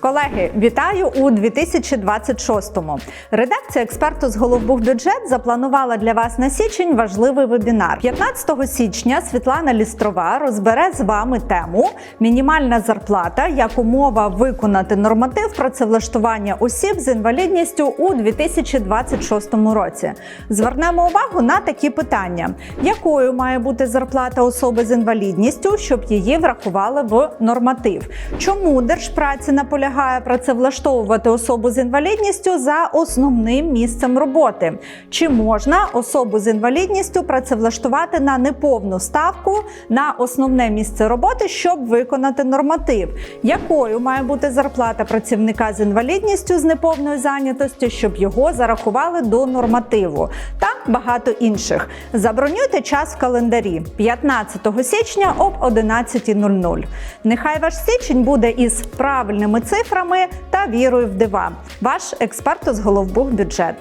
Колеги, вітаю у 2026-му. Редакція експерту з Головбухбюджет запланувала для вас на січень важливий вебінар. 15 січня Світлана Лістрова розбере з вами тему мінімальна зарплата як умова виконати норматив працевлаштування осіб з інвалідністю у 2026 році. Звернемо увагу на такі питання: якою має бути зарплата особи з інвалідністю, щоб її врахували в норматив? Чому держпраці наполягає працевлаштовувати особу з інвалідністю за основним місцем роботи? Чи можна особу з інвалідністю працевлаштувати на неповну ставку на основне місце роботи, щоб виконати норматив? Якою має бути зарплата працівника з інвалідністю з неповною зайнятостю, щоб його зарахували до нормативу? Та багато інших. Забронюйте час в календарі 15 січня об 11.00. Нехай ваш січень буде із правильними цифрами та вірою в дива. Ваш експерт з Головбух бюджет.